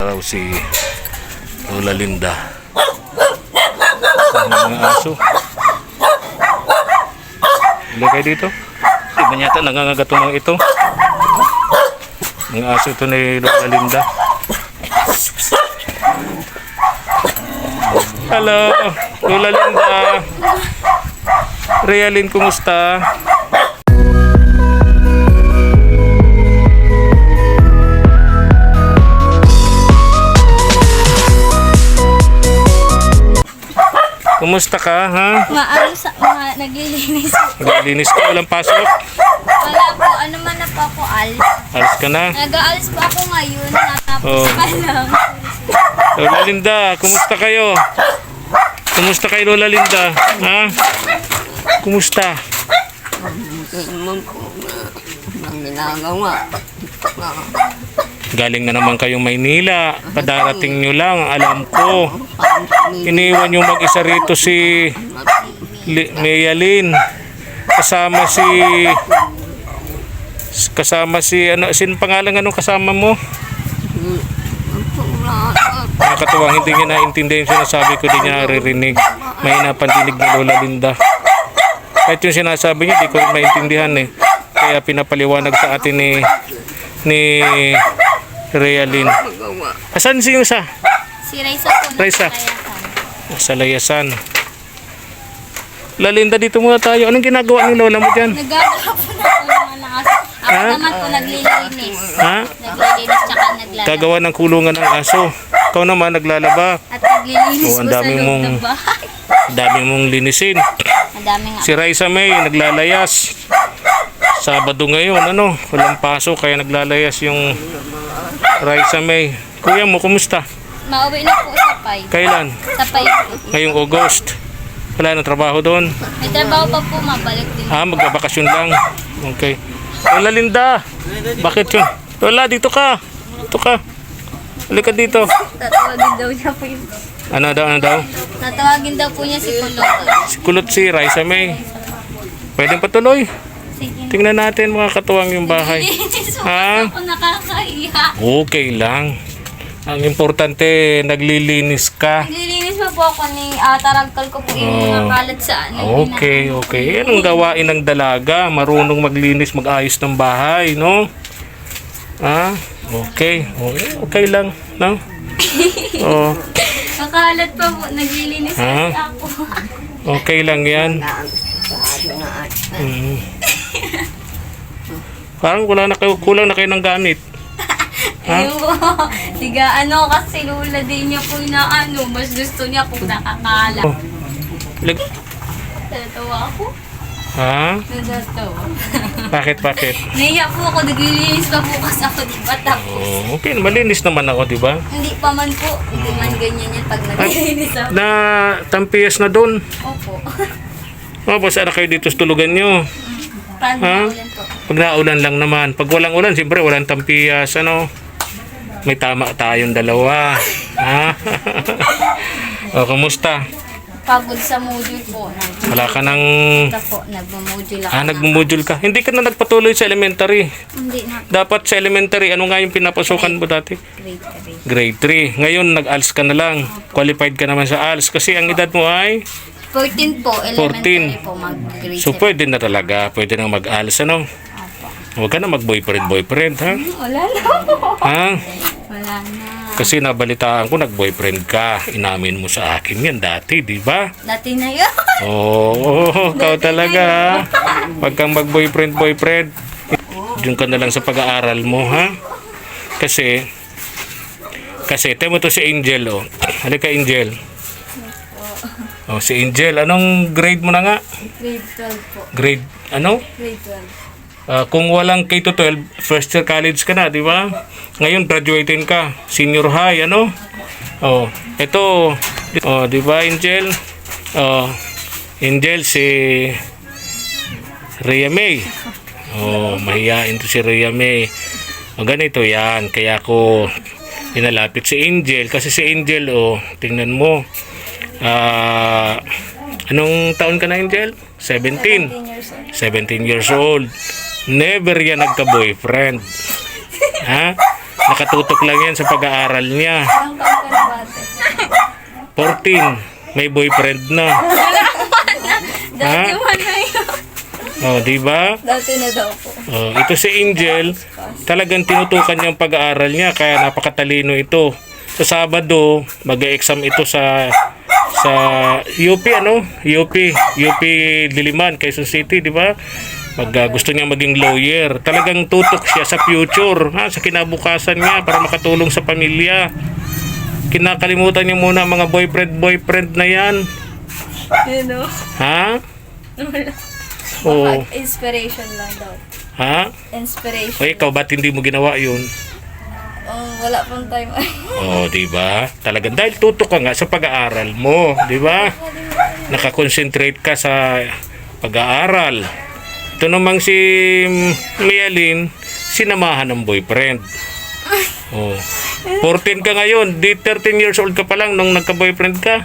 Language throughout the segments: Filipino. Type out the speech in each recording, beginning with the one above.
raw si Lola Linda. Ang mga aso. Hindi kayo dito? Di ba yata nangangagatong ito? Ang aso ito ni Lola Linda. Hello, Lola Linda. Realin, kumusta? Kumusta ka, ha? Maayos, ma naglilinis. Naglilinis ka, walang pasok. Wala po, ano man na po ako alis. Alis ka na. Nag-aalis po ako ngayon, natapos Oh. pa lang. Lola Linda, kumusta kayo? Kumusta kayo, Lola Linda? Ha? Kumusta? Galing na naman kayong Maynila. Padarating nyo lang, alam ko. Iniwan nyo mag-isa rito si Li- Mayalin. Kasama si... Kasama si... Ano, sin pangalan anong kasama mo? Nakakatuwang hindi niya naintindihan yung sinasabi ko, hindi niya naririnig. May napandinig ni Lola Linda. Kahit yung sinasabi niya, di ko rin maintindihan eh. Kaya pinapaliwanag sa atin ni ni Realin. Asan si yung sa? Si Raisa po. Raisa. Sa layasan. Lalinda, dito muna tayo. Anong ginagawa ni Lola mo dyan? Nagagawa po na po ng aso. Ako Ha? naman po naglilinis. Ha? Naglilinis tsaka naglalaba. Gagawa ng kulungan ng aso. Ikaw naman naglalaba. At naglilinis Oh, ang po sa loob mong- ng bahay. Dami mong linisin. Ang dami nga. Si Raisa May naglalayas. Sabado ngayon, ano? Walang pasok kaya naglalayas yung Raisa May. Kuya mo, kumusta? Mauwi na po sa pay. Kailan? Sa pay po. Ngayong August. Wala nang trabaho doon. May trabaho pa po, mabalik din. Ah, magbabakasyon lang. Okay. Lola Linda, bakit yun? Lola, dito ka. Dito ka. Halika dito. Tatawagin daw niya po yun. Ano daw, ano daw? Tatawagin daw po niya si Kulot. Si Kulot si Raisa May. Pwedeng patuloy. Sige. Tingnan natin mga katuwang yung bahay. Po Ha? ako nakakahiya. Okay lang. Ang importante, naglilinis ka. Naglilinis pa po ako ni uh, taragkal ko po yung mga kalat sa ano. Okay, okay. Anong gawain ng dalaga? Marunong maglinis, mag-ayos ng bahay, no? Ah, okay. Okay, okay lang, no? Oh, Makalat pa po, naglilinis kasi ako. okay lang yan. Mm. Parang wala na kayo, kulang na kayo ng gamit. Po. Siga ano kasi lula din niya po na ano, mas gusto niya po nakakalat. Oh. Lag- Natawa ako. ha? Natawa. Bakit, bakit? Naiya po ako, naglilinis pa po kasi ako, di ba? Tapos, Oh, okay, malinis naman ako, di ba? hindi pa man po, hindi man ganyan yan pag naglilinis ako. Na tampiyas na doon. Opo. Basta na kayo dito sa tulugan nyo. Paano Ha? na ulan po? Pag naulan lang naman. Pag walang ulan, siyempre walang tampiyas, ano? May tama tayong dalawa. Ha? o, kumusta? Pagod sa module po. Nag- Wala ka nang... Ito po, nagmo-module ako. Ah, nagmumodule ka. Hindi ka na nagpatuloy sa elementary. Hindi na. Dapat sa elementary, ano nga yung pinapasukan mo dati? Grade 3. Grade 3. Ngayon, nag-ALS ka na lang. Qualified ka naman sa ALS. Kasi ang edad mo ay... 14 po, elementary po, mag-grade So, pwede na talaga. Pwede na mag-ALS, ano? Huwag ka na mag-boyfriend-boyfriend, ha? Wala na po. Ha? Wala na. Kasi nabalitaan ko, nag-boyfriend ka. Inamin mo sa akin yan dati, di ba? Dati na yun. Oo, oh, ikaw talaga, ha? Huwag kang mag-boyfriend-boyfriend. Diyan ka na lang sa pag-aaral mo, ha? Kasi, kasi, tayo mo to si Angel, oh. Halika, Angel. Oh, si Angel, anong grade mo na nga? Grade 12 po. Grade, ano? Grade 12. Ah, kung walang K-12, first year college ka na, di ba? Ngayon, graduating ka. Senior high, ano? Oh, ito. Oh, di ba, Angel? Oh, Angel, si Rhea May. Oh, mahihain to si Rhea May. O, ganito yan. Kaya ko pinalapit si Angel. Kasi si Angel, oh, tingnan mo. Ah, anong taon ka na, Angel? 17. 17 years old. Never yan nagka-boyfriend. ha? Nakatutok lang yan sa pag-aaral niya. Ang taon ka na bate. 14. May boyfriend na. Dati na yun. Oh, di ba? Dati na daw po. Oh, ito si Angel, talagang tinutukan niya ang pag-aaral niya kaya napakatalino ito. Sa Sabado, mag-exam ito sa sa UP ano? UP, UP Diliman, Quezon City, di ba? Mag, ah, gusto niya maging lawyer. Talagang tutok siya sa future, ha, sa kinabukasan niya para makatulong sa pamilya. Kinakalimutan niya muna mga boyfriend boyfriend na 'yan. You know? Ha? Oo. Inspiration lang daw. Ha? Inspiration. O ikaw, ba't hindi mo ginawa yun? Oh, wala pong time. Oh, 'di ba? Talagang dahil tutok ka nga sa pag-aaral mo, 'di ba? Nakakonsentrate ka sa pag-aaral. Ito namang si Mialin, sinamahan ng boyfriend. Oh. 14 ka ngayon, di 13 years old ka pa lang nung nagka-boyfriend ka.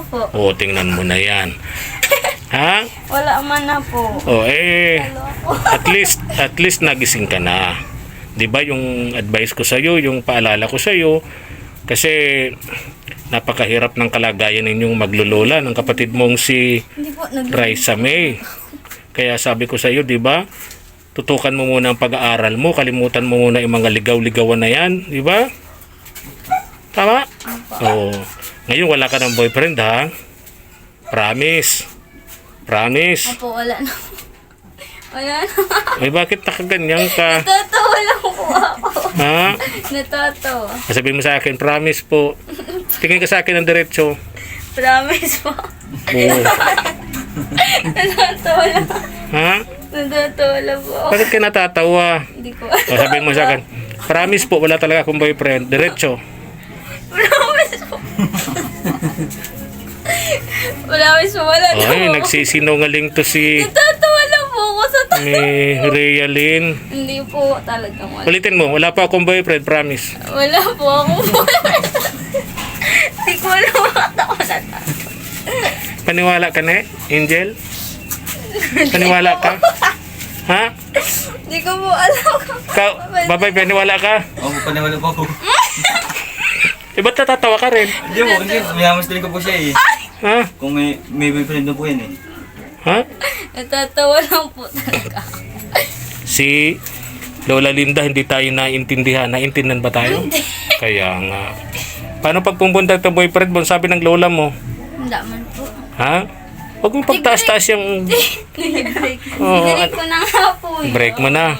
Opo. Oh, tingnan mo na 'yan. Ha? Wala man na po. Oh, eh at least at least nagising ka na. 'Di ba yung advice ko sa iyo, yung paalala ko sa iyo kasi napakahirap ng kalagayan ninyong maglolola ng kapatid mong si po. Raisa May. Kaya sabi ko sa iyo, 'di ba? Tutukan mo muna ang pag-aaral mo, kalimutan mo muna yung mga ligaw-ligawan na 'yan, 'di ba? Tama? Oo. Ngayon wala ka ng boyfriend ha? Promise. Promise. Opo, wala na. Wala na. Ay, bakit nakaganyan ka? Natatawa lang po ako. Ha? Natatawa. Sabihin mo sa akin, promise po. Tingin ka sa akin ng diretso. Promise po. Oo. Natatawa lang. Ha? Natatawa lang po ako. Bakit ka natatawa? Hindi ko O, sabihin mo sa akin, promise po, wala talaga akong boyfriend. Diretso. Promise po. Promise po, wala na Ay, po. nagsisinungaling to si Natatawa ni Realin. Hindi po talagang wala. Ulitin mo, wala pa akong boyfriend, promise. Wala po akong Hindi ko alam bakit ako natatawa. Paniwala ka na, Angel? Paniwala ka? Ha? Hindi ko po alam Ka, babay, paniwala ka? Ako, paniwala po ako. Eh, ba't natatawa ka rin? Hindi po, hindi. Mayamas din ko po siya eh. Ha? Kung may, may boyfriend na po yan eh. Ha? Natatawa lang po talaga. Si Lola Linda, hindi tayo naintindihan. Naintindihan ba tayo? Kaya nga. Paano pag pumunta ng boyfriend mo, sabi ng lola mo, Hindi man po. ha? Huwag mo pagtaas-taas yung Break. Oo, Break ko na nga po yun. break mo na.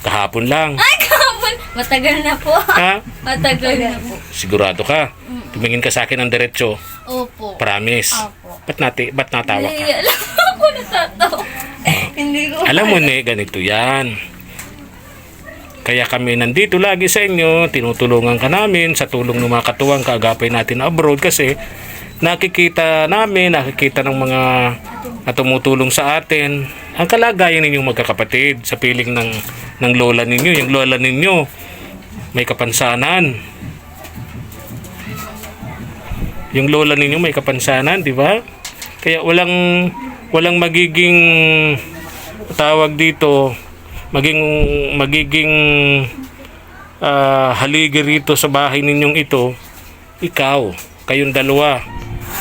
Kahapon lang. Ay, kapon! Matagal na po. Ha? Matagal na po. Sigurado ka. Tumingin ka sa akin ng diretso. Opo. Promise. Opo. Ba't, nati, ba't natawa ka? Hindi, alam ako natatawa. Hindi ko. Alam mo ne, ganito yan. Kaya kami nandito lagi sa inyo, tinutulungan ka namin sa tulong ng mga katuwang kaagapay natin abroad kasi nakikita namin, nakikita ng mga na tumutulong sa atin ang kalagayan ninyong magkakapatid sa piling ng, ng lola ninyo. Yung lola ninyo may kapansanan. Yung lola ninyo may kapansanan, di ba? Kaya walang walang magiging tawag dito maging magiging ah, haligi rito sa bahay ninyong ito ikaw kayong dalawa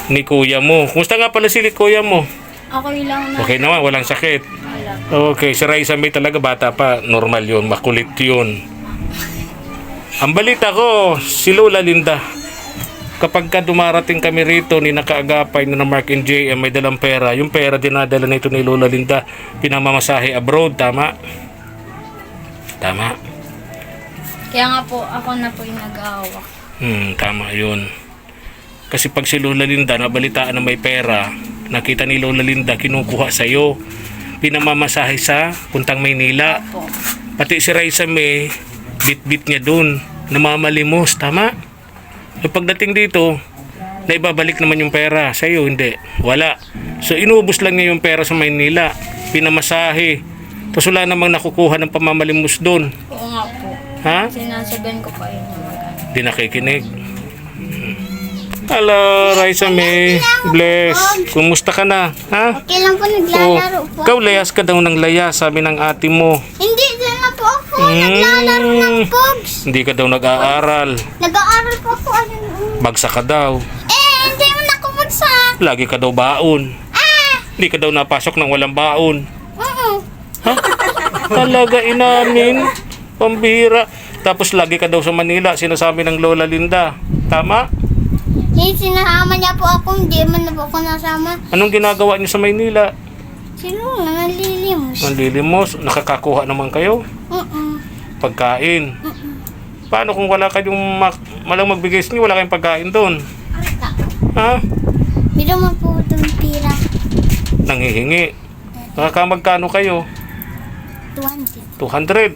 ni kuya mo. Kumusta nga pala si kuya mo? Ako lang na. okay naman walang sakit. Okay si Raisa may talaga bata pa normal yun makulit yun. Ang balita ko si Lola Linda kapag ka dumarating kami rito ni nakaagapay na Mark and JM may dalang pera yung pera dinadala nito ni Lola Linda pinamamasahe abroad tama tama Kaya nga po, ako na po yung nag-aawak. Hmm, tama yun. Kasi pag si Lola Linda nabalitaan na may pera, nakita ni Lola Linda kinukuha sa iyo, pinamamasahe sa puntang Maynila. Po. Pati si Raisa May, bit-bit niya dun, namamalimos, tama? E pagdating dito, naibabalik naman yung pera sa iyo, hindi. Wala. So inubos lang niya yung pera sa Maynila, pinamasahe. Tapos wala namang nakukuha ng pamamalimos doon. Oo nga po. Ha? Sinasabihan ko pa yun Di nakikinig. Hello, Raisa May. Bless. Kumusta ka na? Ha? Okay lang po, Oh, naglalaro po. ikaw layas ka daw ng layas, sabi ng ate mo. Hindi, dyan na po ako. naglalaro ng Hmm, pogs. hindi ka daw nag-aaral. Nag-aaral po ako. Ano? mm. Bagsak ka daw. Eh, hindi mo nakapagsak. Lagi ka daw baon. Ah, Hindi ka daw napasok ng walang baon. oo. Talaga inamin. Pambira. Tapos lagi ka daw sa Manila, sinasabi ng Lola Linda. Tama? Eh, sinasama niya po ako. Hindi man na po ako nasama. Anong ginagawa niyo sa Maynila? Sino nga nalilimos? Manlilimos, nakakakuha naman kayo. Oo. Pagkain. Paano kung wala kayong mak- malang magbigay sa inyo, wala kayong pagkain doon? Ha? Hindi naman po itong pira. Nanghihingi. Nakakamagkano kayo? 20. 200.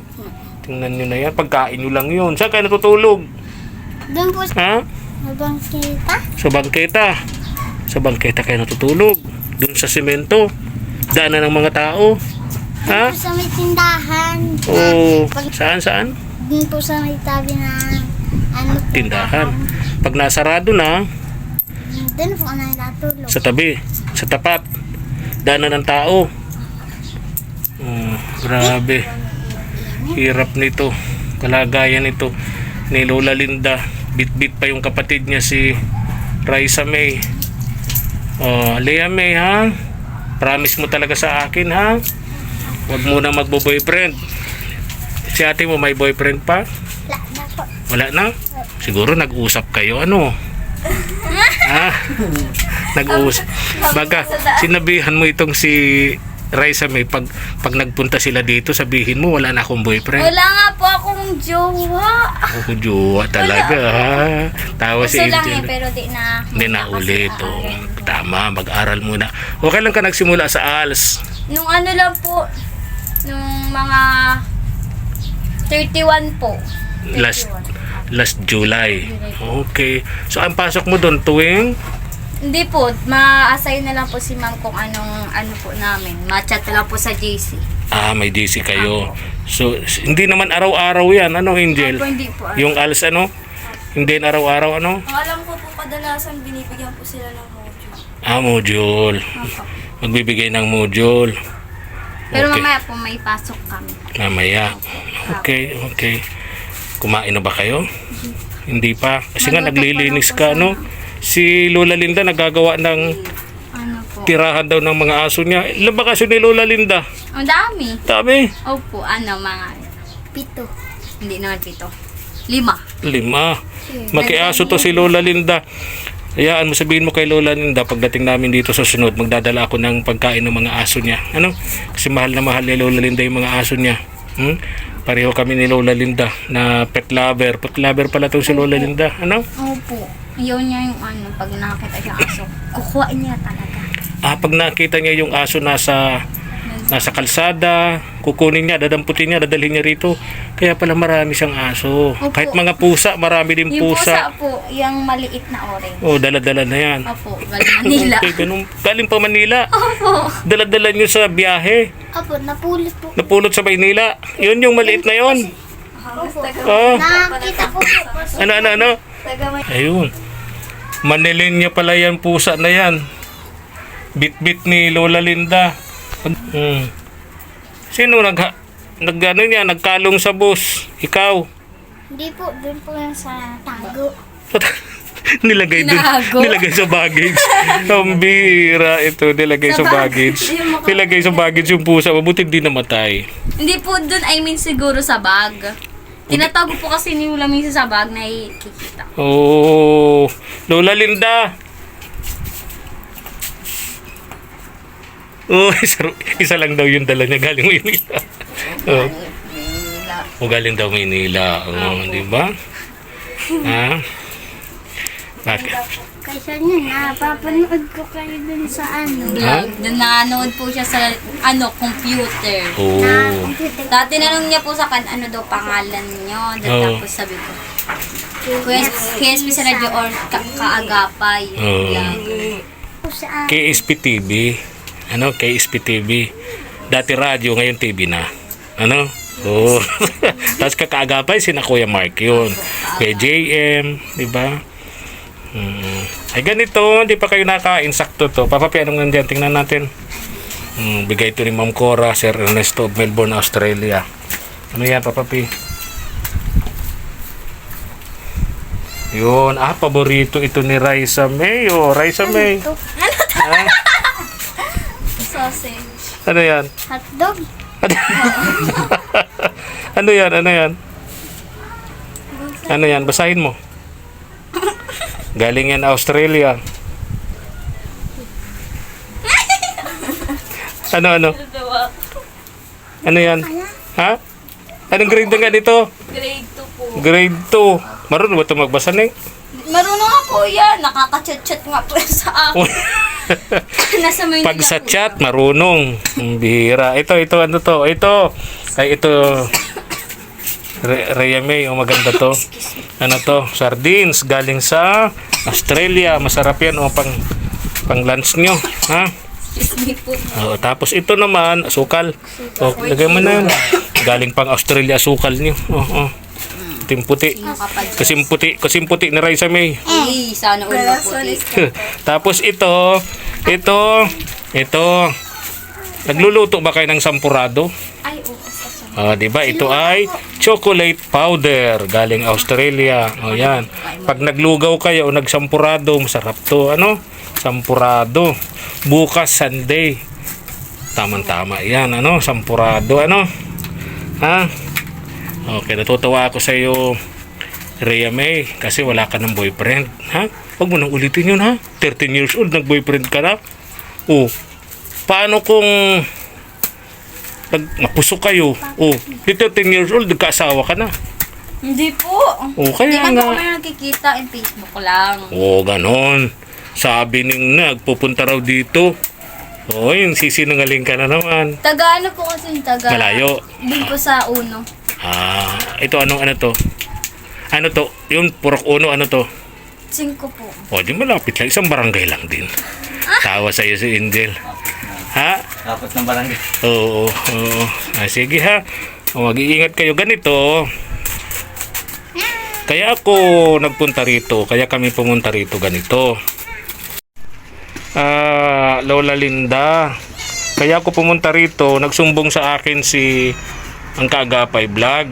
Tingnan nyo na yan. Pagkain nyo lang yun. Saan kayo natutulog? Doon po sa Ha? Habang kita. Sa bangketa. Sa bangketa kayo natutulog. Doon sa simento. Daanan ng mga tao. Ha? Doon sa may tindahan. Oo. Pag, Saan saan? doon po sa may tabi na ano. Tindahan. Pag nasarado na, Doon po ako natulog. sa tabi, sa tapat. Daanan ng tao. Mm, grabe. Hirap nito. Kalagayan nito ni Lola Linda. Bit-bit pa yung kapatid niya si Raisa May. Oh, Lea May ha. Promise mo talaga sa akin ha. Huwag mo na magbo-boyfriend. Si ate mo may boyfriend pa? Wala na po. Wala na? Siguro nag-usap kayo ano? ha? Nag-usap. Baga, sinabihan mo itong si Raisa May pag, pag nagpunta sila dito, sabihin mo wala na akong boyfriend. Wala nga po akong jowa. Oh, jowa talaga ha. Tawa si Gusto lang eh, Angel. pero di na. Hindi na ulit. Oh. Tama, mag-aral muna. Okay lang ka nagsimula sa ALS. Nung ano lang po, nung mga 31 po. Last last July. Okay. So ang pasok mo doon tuwing Hindi po, ma-assign na lang po si ma'am kung anong ano po namin. Ma-chat na lang po sa JC. ah may DC kayo. So s- hindi naman araw-araw 'yan, ano Angel? Opo, hindi po. Yung ALS ano? Hindi na araw-araw ano? Ang alam ko po kadalasan binibigyan po sila ng module. Ah, module. Magbibigay ng module. Pero Okay. mamaya po may pasok kami. Mamaya. Okay, okay. Kumain na ba kayo? Hindi pa. Kasi nga Magluto pa naglilinis po ka, sana. no? Si Lola Linda nagagawa ng Ano po? tirahan daw ng mga aso niya. Ilan ba kaso ni Lola Linda? Ang dami. Dami. Opo, ano mga Pito. hindi naman pito. Lima. Lima. Makiaso to si Lola Linda. Hayaan mo sabihin mo kay Lola Linda pagdating namin dito sa sunod, magdadala ako ng pagkain ng mga aso niya. Ano? Kasi mahal na mahal ni Lola Linda yung mga aso niya. Hmm? Pareho kami ni Lola Linda na pet lover. Pet lover pala to si Lola Linda. Ano? Opo. Yun niya yung ano, pag nakakita siya aso, kukuha niya talaga. Ah, pag nakita niya yung aso nasa nasa kalsada, kukunin niya, dadamputin niya, dadalhin niya rito. Kaya pala marami siyang aso. Opo. Kahit mga pusa, marami din Yung pusa pusa. po, yung maliit na orange. Oh, dala-dala na yan. Opo, galing Manila. Okay, ganun. Galing pa Manila. Opo. Dala-dala niyo sa biyahe. Apo, napulot po. Napulot sa Maynila. Yun yung maliit na yun. Oh, Nakakita ko po. ano, ano, ano? Ayun. Manilin niya pala yan pusa na yan. Bit-bit ni Lola Linda. Hmm. Sino nag nag ano niya, nagkalong sa bus? Ikaw. Hindi po, doon po yan sa tago. nilagay dun, Tinago? nilagay sa baggage. Ang bira ito, nilagay sa, Sa bag- baggage. Nilagay sa baggage yung pusa, mabuti hindi namatay. Hindi po dun, I mean siguro sa bag. Tinatago po kasi ni Ula minsan sa bag na ikikita. Oh, Lola Linda. Oh, isa, isa lang daw yung dala niya galing Maynila. Oh, o galing daw Maynila. Oh, di ba? Ha? Bakit? Kaysa nyo, napapanood ko kayo dun sa ano. Vlog. Dun nanood po siya sa ano, computer. Oh. Dati tinanong niya po sa kan ano daw pangalan niyo. Then Oo. tapos sabi ko, KSP, KSP sa radyo or ka kaagapay. Oo. Sa KSP TV. Ano? KSP TV. Dati radyo, ngayon TV na. Ano? Oh. Tapos kakaagapay si na Kuya Mark yun. Kuya JM, di ba? Hmm. Ay ganito, hindi pa kayo nakain. Sakto to. Papapi, anong nandiyan? Tingnan natin. Hmm, bigay ito ni Ma'am Cora, Sir Ernesto of Melbourne, Australia. Ano yan, Papa P? Yun, ah, paborito ito ni Raisa May. Oh, Raisa May. Ito. Ah, Sausage. ano yan? Hotdog. ano yan? Ano yan? Ano yan? Basahin mo. Galing yan Australia. Ano, ano? Ano yan? Ha? Anong grade na nga dito? Grade 2 po. Grade 2. Marunong ba ito magbasa na Marunong nga po yan. Nakaka-chat-chat nga po sa akin. Nasa Maynila Pag sa chat, marunong. Ang bihira. Ito, ito, ano to? Ito. Ay, ito. Re Rhea May, oh, maganda to. Ano to? Sardines. Galing sa Australia. Masarap yan, oh, pang, pang lunch nyo. Ha? Oh, tapos ito naman, asukal. Oh, lagay mo na yun. Galing pang Australia, asukal nyo. Oh, oh. Tim puti. Kasim puti, ni Raisa May. Eh, sana ulo puti. Tapos ito, ito, ito. Nagluluto ba kayo ng sampurado? Ay, oo. Ah, 'di ba? Ito ay chocolate powder galing Australia. O yan. Pag naglugaw kayo o nagsampurado, masarap 'to. Ano? Sampurado. Bukas Sunday. Tamang-tama 'yan, ano? Sampurado, ano? Ha? Okay, natutuwa ako sa iyo. Rhea May, kasi wala ka ng boyfriend. Ha? Huwag mo nang ulitin yun, ha? 13 years old, nag-boyfriend ka na? Oh, paano kung nag napuso kayo? Oh, di 13 years old, nagkaasawa ka na. Hindi po. Oh, Hindi kaya po nga. kami nakikita in Facebook lang. Oh, ganon. Sabi ning nagpupunta raw dito. Oh, yung sisinungaling ka na naman. Taga ano po kasi yung taga? Malayo. Doon po sa uno. Ah, ito anong ano to? Ano to? Yung purok uno, ano to? Cinco po. O, di malapit lang. Isang barangay lang din. Tawa sa'yo si Angel. Ha? Tapos ng barangay. Oo, oo. Ah, sige ha. Mag-iingat kayo ganito. Kaya ako nagpunta rito. Kaya kami pumunta rito ganito. Ah, Lola Linda. Kaya ako pumunta rito. Nagsumbong sa akin si ang Kaagapay Vlog.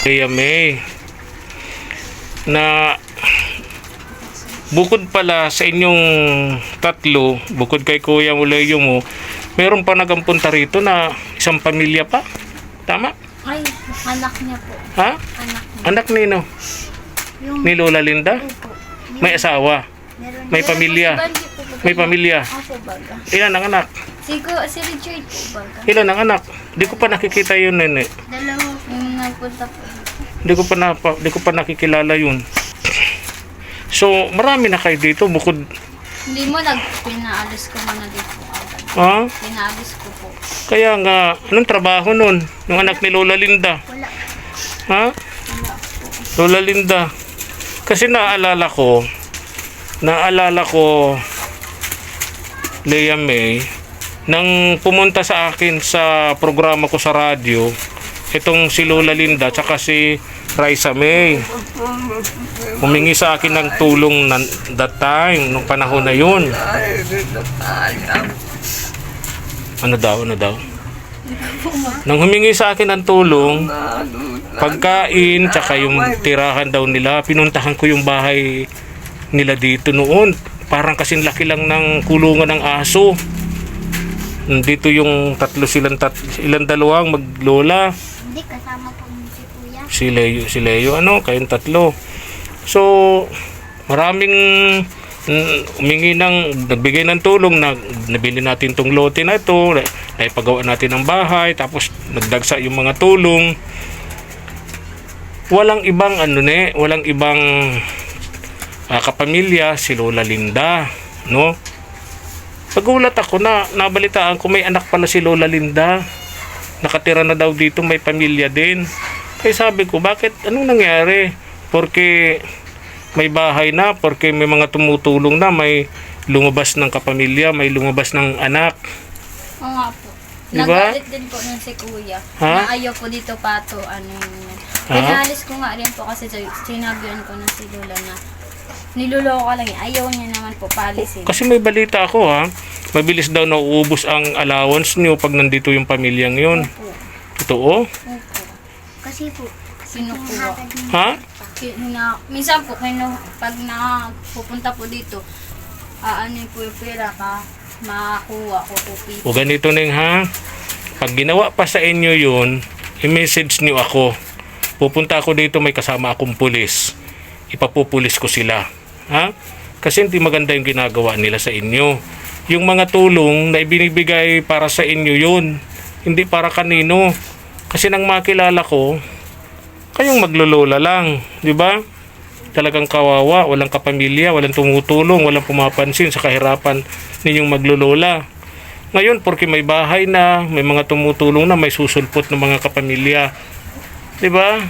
Kaya May. Na bukod pala sa inyong tatlo, bukod kay Kuya Muleyo mo, meron pa nagampunta rito na isang pamilya pa. Tama? Ay, anak niya po. Ha? Anak niya. Anak nino? Yung Ni Lola Linda? po. May asawa? Meron May pamilya? Po? May pamilya? Ako baga. Ilan ang anak? Si, Ko- si Richard po baga. Ilan ang anak? Di ko pa nakikita yun, nene. Dalawa. Yung nagpunta po. Di ko pa, na, di ko pa nakikilala yun. So, marami na kayo dito bukod, Hindi mo nag pinaalis ko muna dito ha? Pinaalis ko po. Kaya nga, anong trabaho nun? Yung anak ni Lola Linda? Wala. Ha? Lola Linda. Kasi naalala ko, naalala ko, Lea May, nang pumunta sa akin sa programa ko sa radyo, itong si Lola Linda, tsaka si Raisa May. Humingi sa akin ng tulong na, that time, nung panahon na yun. Ano daw, ano daw? Nang humingi sa akin ng tulong, pagkain, tsaka yung tirahan daw nila, pinuntahan ko yung bahay nila dito noon. Parang kasing laki lang ng kulungan ng aso. Nandito yung tatlo silang tat, ilang dalawang maglola. Hindi, kasama po si Leo, si Leo ano, kayong tatlo. So, maraming mm, umingi ng, nagbigay ng tulong na nabili natin tong lote na ito, na- naipagawa natin ng bahay, tapos nagdagsa yung mga tulong. Walang ibang ano ne, walang ibang ah, kapamilya, si Lola Linda, no? Nagulat ako na nabalitaan ko may anak pala si Lola Linda. Nakatira na daw dito, may pamilya din. Kaya sabi ko, bakit? Anong nangyari? Porque may bahay na, porque may mga tumutulong na, may lumabas ng kapamilya, may lumabas ng anak. Oo nga po. Di ba? Nagalit din po nun si kuya. Ha? Na ayaw po dito pato. Ano yun. Ha? Pinaalis ko nga rin po kasi sinabihan ko na si Lola na niloloko ka lang. eh. Ayaw niya naman po paalisin. Kasi may balita ako ha, mabilis daw nauubos ang allowance nyo pag nandito yung pamilyang yun. Totoo? Kasi po, Kinukuha. Ha? Kina, minsan po, kinu, pag napupunta po dito, aanin po yung pera ka, makakuha ko po pi- O ganito ning ha. Pag ginawa pa sa inyo yun, i-message niyo ako. Pupunta ako dito may kasama akong pulis. Ipapupulis ko sila. Ha? Kasi hindi maganda yung ginagawa nila sa inyo. Yung mga tulong na ibinibigay para sa inyo yun. Hindi para kanino. Kasi nang makilala ko, kayong maglolola lang. Di ba? Talagang kawawa, walang kapamilya, walang tumutulong, walang pumapansin sa kahirapan ninyong maglolola. Ngayon, porque may bahay na, may mga tumutulong na, may susulpot ng mga kapamilya. 'Di ba?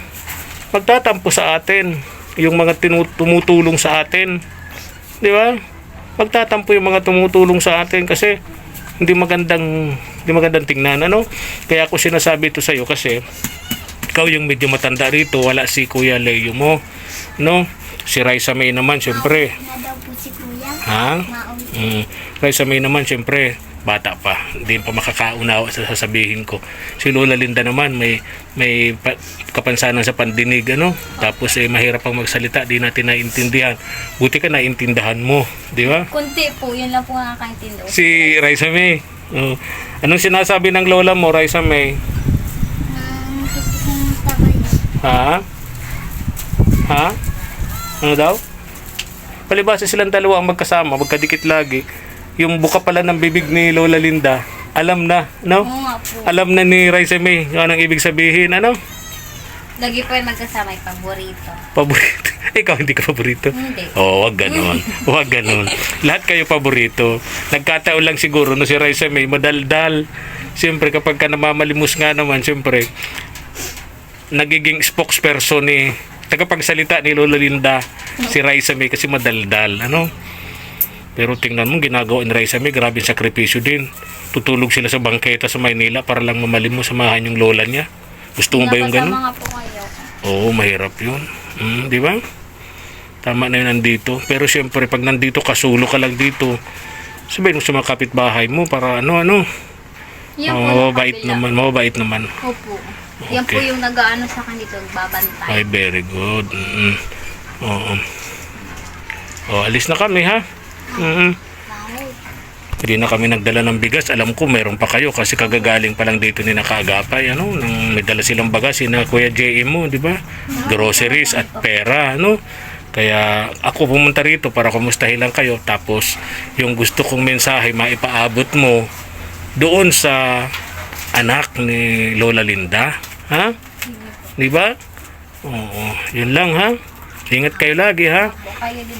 Magtatampo sa atin yung mga tumutulong sa atin. 'Di ba? Magtatampo yung mga tumutulong sa atin kasi hindi magandang hindi magandang tingnan ano. Kaya ako sinasabi ito sa iyo kasi ikaw yung medyo matanda rito, wala si Kuya Leo mo, no? Si Raisa May naman, syempre. na daw po si kuya. Ha? Mm. Raisa May naman, syempre, bata pa. Hindi pa makakaunawa sa sasabihin ko. Si Lola Linda naman, may may pa- kapansanan sa pandinig, ano? Tapos eh, mahirap pang magsalita, di natin naiintindihan. Buti ka naiintindahan mo, di ba? Kunti po, yun lang po ang nakakaintindi. Si Raisa May. oh. Anong sinasabi ng lola mo, Raisa May? Ha? Ha? Ano daw? Palibasa silang dalawa ang magkasama, magkadikit lagi. Yung buka pala ng bibig ni Lola Linda, alam na, no? Oo nga po. Alam na ni Raisa May kung anong ibig sabihin, ano? Lagi po yung magkasama yung paborito. Paborito. Ikaw hindi ka paborito? Hindi. Oo, oh, wag ganon. Wag ganon. Lahat kayo paborito. Nagkataon lang siguro no si Raisa May madaldal. Siyempre kapag ka namamalimos nga naman, siyempre, nagiging spokesperson ni tagapagsalita ni Lola Linda si Raisa May kasi madaldal. Ano? Pero tingnan mo, ginagawa ni Raisa May, grabe sakripisyo din. Tutulog sila sa bangketa sa Maynila para lang mamalimos, samahan yung lola niya. Gusto mo ba yung ganun? Nga po kayo. Oo, mahirap yun. Mm, di ba? Tama na yun nandito. Pero siyempre, pag nandito, kasulo ka lang dito, sabihin mo sa mga kapitbahay mo para ano, ano. Yan Oh, mababait naman, mababait naman. Opo. Yan po Okay. yung nag-ano sa akin dito, babantay. Ay, very good. Mm Oo. Oh, alis na kami, ha? Mm Hindi na kami nagdala ng bigas. Alam ko, meron pa kayo kasi kagagaling pa lang dito ni Nakaagapay. Ano? Nang may dala silang bagas, sina Kuya J.M. mo, di ba? Groceries at pera, ano? Kaya ako pumunta rito para kumustahin lang kayo. Tapos, yung gusto kong mensahe, maipaabot mo doon sa anak ni Lola Linda. Ha? Di ba? Oo, yun lang ha. Ingat kayo lagi ha.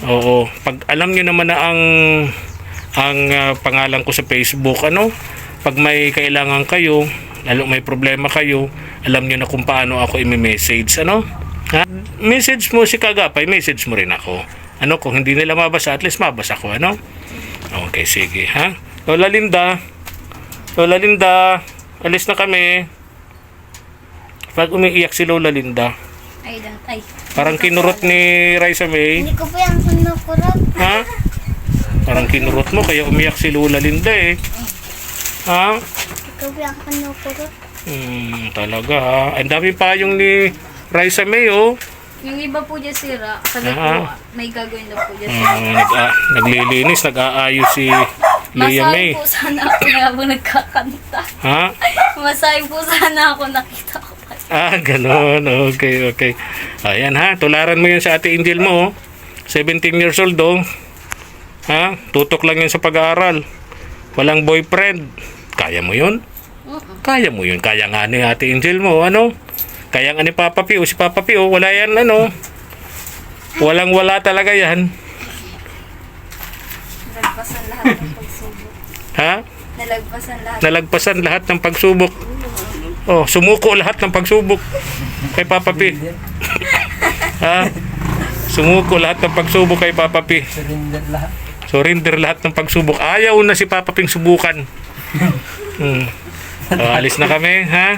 Oo, pag alam niyo naman na ang ang ah, pangalan ko sa Facebook, ano, pag may kailangan kayo, lalo may problema kayo, alam niyo na kung paano ako i-message, ano? Ha? Message mo si Kagapay, message mo rin ako. Ano, kung hindi nila mabasa, at least mabasa ko, ano? Okay, sige, ha? Lola Linda, Lola Linda, alis na kami. Pag umiiyak si Lola Linda, Ay, dan, ay. parang kinurot ni Raisa May. Hindi ko po yung kinukurot. Ha? Parang kinurot mo, kaya umiyak si Lola Linda eh. Ha? Hindi ko po yung kinukurot. Hmm, talaga ha. Ang dami pa yung ni Raisa May oh. Yung iba po dyan sira, sabi ko, Ah. may gagawin na po dyan sira. Hmm, nag ah, naglilinis, nag-aayos si May. Masahin po sana ako na habang nagkakanta. Ha? Masahin po sana ako nakita ko. Ah, ganun. Okay, okay. Ayan ha, tularan mo yan sa ate Angel mo oh. 17 years old oh. Ha? Tutok lang yan sa pag-aaral. Walang boyfriend. Kaya mo yun? Kaya mo yun. Kaya nga ni ate Angel mo, ano? Kaya nga ni Papa Pio. Si Papa Pio, wala yan, ano? Walang wala talaga yan. Nalagpasan lahat ng pagsubok. Ha? Nalagpasan lahat. Nalagpasan lahat ng pagsubok. Oh, sumuko lahat ng pagsubok. Kay Papa P. ha? Sumuko lahat ng pagsubok kay Papa P. Surrender lahat. Surrender lahat ng pagsubok. Ayaw na si Papa Ping subukan. Hmm. Oh, alis na kami, ha?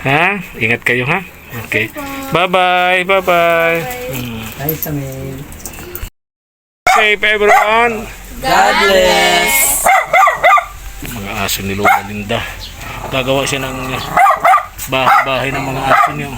Ha? Ingat kayo, ha? Okay. Bye-bye. Bye-bye. Hmm. Ay, sa may... Safe everyone. God bless! Mga aso ni Lola Linda. Gagawa siya ng bahay-bahay ng mga aso niyo.